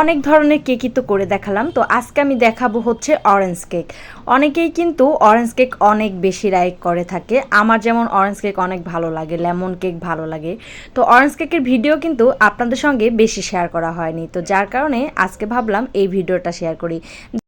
অনেক ধরনের কেকই তো করে দেখালাম। তো আজকে আমি দেখাবো হচ্ছে অরেঞ্জ কেক অনেকেই কিন্তু অরেঞ্জ কেক অনেক বেশি লাইক করে থাকে। আমার যেমন অরেঞ্জ কেক অনেক ভালো লাগে লেমন কেক ভালো লাগে। তো অরেঞ্জ কেকের ভিডিও কিন্তু আপনাদের সঙ্গে বেশি শেয়ার করা হয়নি। তো যার কারণে আজকে ভাবলাম এই ভিডিওটা শেয়ার করি।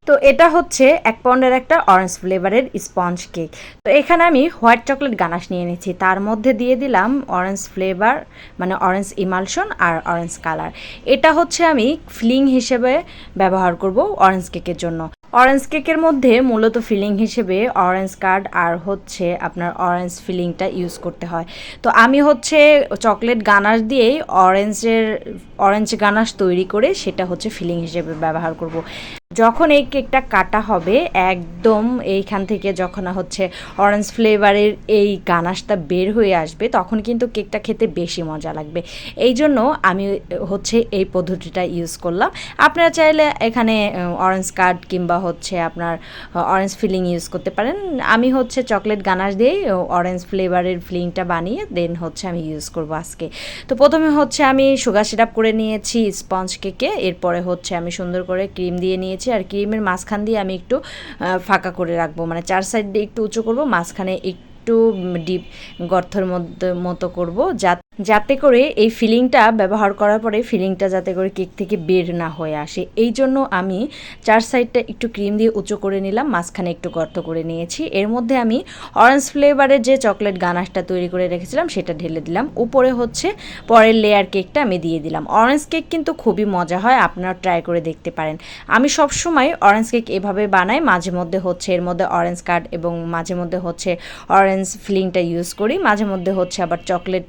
তো এটা হচ্ছে এক পাউন্ডের একটা অরেঞ্জ ফ্লেভারের স্পঞ্জ কেক তো এখানে আমি হোয়াইট চকলেট গানাশ নিয়ে নিয়েছি তার মধ্যে দিয়ে দিলাম অরেঞ্জ ফ্লেভার মানে অরেঞ্জ ইমালশন আর অরেঞ্জ কালার এটা হচ্ছে আমি ফিলিং হিসেবে ব্যবহার করব অরেঞ্জ কেকের জন্য। অরেঞ্জ কেকের মধ্যে মূলত ফিলিং হিসেবে অরেঞ্জ কার্ড আর হচ্ছে আপনার অরেঞ্জ ফিলিংটা ইউজ করতে হয়। তো আমি হচ্ছে চকলেট গানাশ দিয়েই অরেঞ্জের অরেঞ্জ গানাশ তৈরি করে সেটা হচ্ছে ফিলিং হিসেবে ব্যবহার করব। যখন এই কেকটা কাটা হবে, একদম এইখান থেকে যখন হচ্ছে অরেঞ্জ ফ্লেভারের এই গানাশটা বের হয়ে আসবে, তখন কিন্তু কেকটা খেতে বেশি মজা লাগবে। এই জন্য আমি হচ্ছে এই পদ্ধতিটা ইউজ করলাম। আপনারা চাইলে এখানে অরেঞ্জ কার্ড কিংবা হচ্ছে আপনার অরেঞ্জ ফিলিং ইউজ করতে পারেন। আমি হচ্ছে চকলেট গানাশ দিয়ে অরেঞ্জ ফ্লেভারের ফিলিংটা বানিয়ে দেন হচ্ছে আমি ইউজ করব আজকে। তো প্রথমে হচ্ছে আমি সুগার সিরাপ করে নিয়েছি স্পঞ্জ কেকে এরপরে হচ্ছে আমি সুন্দর করে ক্রিম দিয়ে নিয়েছি। আর ক্রিমের মাঝখান দিয়ে আমি একটু ফাঁকা করে রাখব। মানে চার সাইড দিয়ে একটু উঁচু করব, মাঝখানে একটু ডিপ গর্থের মধ্যে, মতো করব, যাতে যাতে করে এই ফিলিংটা ব্যবহার করার পরে ফিলিংটা যাতে করে কেক থেকে বের না হয়ে আসে। এই জন্য আমি চার সাইডটা একটু ক্রিম দিয়ে উঁচু করে নিলাম, মাঝখানে একটু গর্ত করে নিয়েছি। এর মধ্যে আমি অরেঞ্জ ফ্লেভারের যে চকলেট গানাশটা তৈরি করে রেখেছিলাম, সেটা ঢেলে দিলাম। উপরে হচ্ছে পরের লেয়ার কেকটা আমি দিয়ে দিলাম। অরেঞ্জ কেক কিন্তু খুবই মজা হয় আপনারা ট্রাই করে দেখতে পারেন। আমি সব সময় অরেঞ্জ কেক এভাবে বানাই, মাঝে মধ্যে হচ্ছে এর মধ্যে অরেঞ্জ কার্ড এবং মাঝে মধ্যে হচ্ছে অরেঞ্জ ফিলিংটা ইউজ করি, মাঝে মধ্যে হচ্ছে আবার চকলেট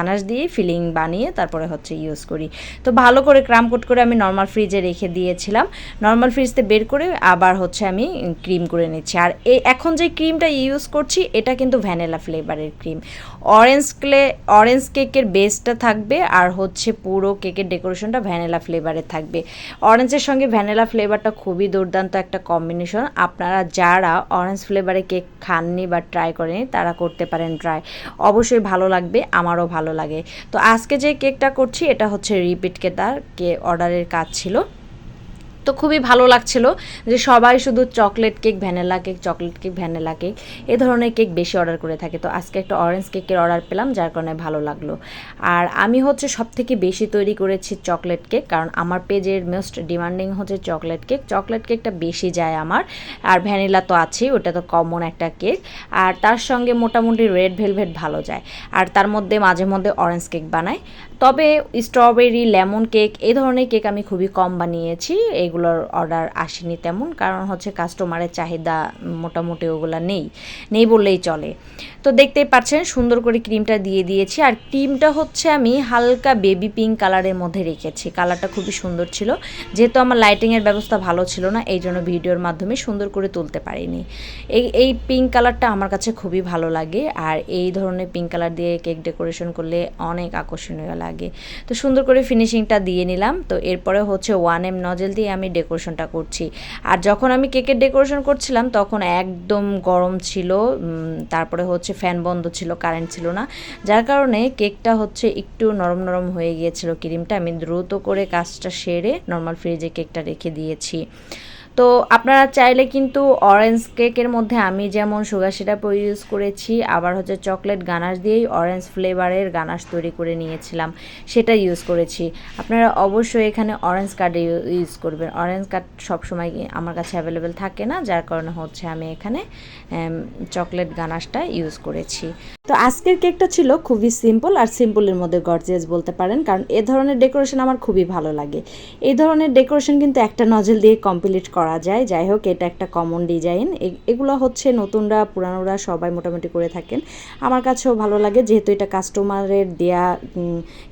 গানাশ দিয়ে ফিলিং বানিয়ে তারপরে হচ্ছে ইউজ করি। তো ভালো করে ক্রাম কোট করে আমি নর্মাল ফ্রিজে রেখে দিয়েছিলাম। নর্মাল ফ্রিজতে বের করে আবার হচ্ছে আমি ক্রিম করে নিচ্ছি। আর এই এখন যে ক্রিমটা ইউজ করছি, এটা কিন্তু ভ্যানিলা ফ্লেভারের ক্রিম অরেঞ্জ ক্লে অরেঞ্জ কেকের বেসটা থাকবে আর হচ্ছে পুরো কেকের ডেকোরেশনটা ভ্যানিলা ফ্লেভারের থাকবে। অরেঞ্জের সঙ্গে ভ্যানিলা ফ্লেভারটা খুবই দুর্দান্ত একটা কম্বিনেশন আপনারা যারা অরেঞ্জ ফ্লেভারে কেক খাননি বা ট্রাই করেনি তারা করতে পারেন ট্রাই অবশ্যই ভালো লাগবে, আমারও ভালো লাগে। তো আজকে যে কেকটা করছি এটা হচ্ছে রিপিট কেতার কে অর্ডারের কাজ ছিল। তো খুবই ভালো লাগছিল যে সবাই শুধু chocolate cake vanilla cake chocolate cake vanilla cake এ ধরনের কেক বেশি অর্ডার করে থাকে। তো আজকে একটা অরেঞ্জ কেকের অর্ডার পেলাম, যার কারণে ভালো লাগল। আর আমি হচ্ছে সব থেকে বেশি তৈরি করেছি চকলেট কেক কারণ আমার পেজের মোস্ট ডিমান্ডিং হচ্ছে চকলেট কেক চকলেট কেকটা বেশি যায় আমার, আর ভ্যানিলা তো আছেই, ওটা তো কমন একটা কেক আর তার সঙ্গে মোটামুটি রেড ভেলভেট ভালো যায়। আর তার মধ্যে মাঝে মধ্যে অরেঞ্জ কেক বানায় তবে স্ট্রবেরি লেমন কেক এই ধরনের কেক আমি খুবই কম বানিয়েছি। এগুলোর অর্ডার আসেনি তেমন, কারণ হচ্ছে কাস্টমারের চাহিদা মোটামুটি ওগুলো নেই নেই বললেই চলে। তো দেখতেই পাচ্ছেন, সুন্দর করে ক্রিমটা দিয়ে দিয়েছি। আর ক্রিমটা হচ্ছে আমি হালকা বেবি পিঙ্ক কালারের মধ্যে রেখেছি। কালারটা খুবই সুন্দর ছিল। যেহেতু আমার লাইটিংয়ের ব্যবস্থা ভালো ছিল না, এই জন্য ভিডিওর মাধ্যমে সুন্দর করে তুলতে পারিনি। এই এই পিঙ্ক কালারটা আমার কাছে খুবই ভালো লাগে। আর এই ধরনের পিঙ্ক কালার দিয়ে কেক ডেকোরেশন করলে অনেক আকর্ষণীয় লাগে। তো সুন্দর করে ফিনিশিংটা দিয়ে নিলাম। তো এরপরে হচ্ছে ওয়ান এম নজেল দিয়ে আমি ডেকোরেশনটা করছি। আর যখন আমি কেকের ডেকোরেশন করছিলাম, তখন একদম গরম ছিল তারপরে হচ্ছে ফ্যান বন্ধ ছিল, কারেন্ট ছিল না। যার কারণে কেকটা হচ্ছে একটু নরম নরম হয়ে গিয়েছিল, ক্রিমটা। আমি দ্রুত করে কাজটা সেরে নর্মাল ফ্রিজে কেকটা রেখে দিয়েছি। তো আপনারা চাইলে কিন্তু অরেঞ্জ কেকের মধ্যে আমি যেমন সুগার সিরাপ ইউজ করেছি, আবার হচ্ছে চকলেট গানাশ দিয়েই অরেঞ্জ ফ্লেভারের গানাশ তৈরি করে নিয়েছিলাম, সেটা ইউজ করেছি। আপনারা অবশ্যই এখানে অরেঞ্জ কার্ড ইউজ করবেন। অরেঞ্জ কার্ড সবসময় আমার কাছে অ্যাভেলেবেল থাকে না, যার কারণে হচ্ছে আমি এখানে চকলেট গানাশটা ইউজ করেছি। তো আজকের কেকটা ছিল খুবই সিম্পল আর সিম্পলের মধ্যে গর্জিয়াস বলতে পারেন, কারণ এ ধরনের ডেকোরেশন আমার খুবই ভালো লাগে। এই ধরনের ডেকোরেশন কিন্তু একটা নজল দিয়ে কমপ্লিট করা যায়। যাই হোক, এটা একটা কমন ডিজাইন এগুলো হচ্ছে নতুনরা, পুরানোরা সবাই মোটামুটি করে থাকেন। আমার কাছেও ভালো লাগে, যেহেতু এটা কাস্টমারের দেয়া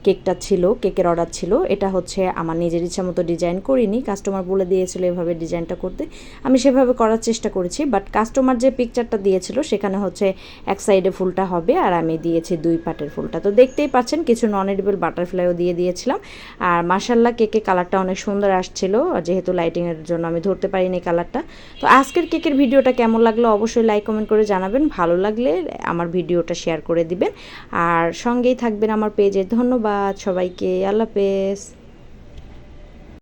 কেকটা ছিল, কেকের অর্ডার ছিল, এটা হচ্ছে আমার নিজের ইচ্ছা মতো ডিজাইন করিনি। কাস্টমার বলে দিয়েছিল এভাবে ডিজাইনটা করতে। আমি সেভাবে করার চেষ্টা করেছি বাট কাস্টমার যে পিকচারটা দিয়েছিল, সেখানে হচ্ছে এক সাইডে ফুলটা হবে, আর আমি দিয়েছি দুই পাটের ফুলটা। তো দেখতেই পাচ্ছেন, কিছু নন এডিবল বাটারফ্লাইও দিয়ে দিয়েছিলাম। আর মাসাল্লাহ কেকের কালারটা অনেক সুন্দর আসছিল, যেহেতু লাইটিংয়ের জন্য আমি ধরতে পারিনি কালারটা। তো আজকের কেকের ভিডিওটা কেমন লাগল অবশ্যই লাইক কমেন্ট করে জানাবেন। ভালো লাগলে আমার ভিডিওটা শেয়ার করে দিবেন। আর সঙ্গেই থাকবেন আমার পেজে ধন্যবাদ সবাইকে। আল্লাহ হাফেজ।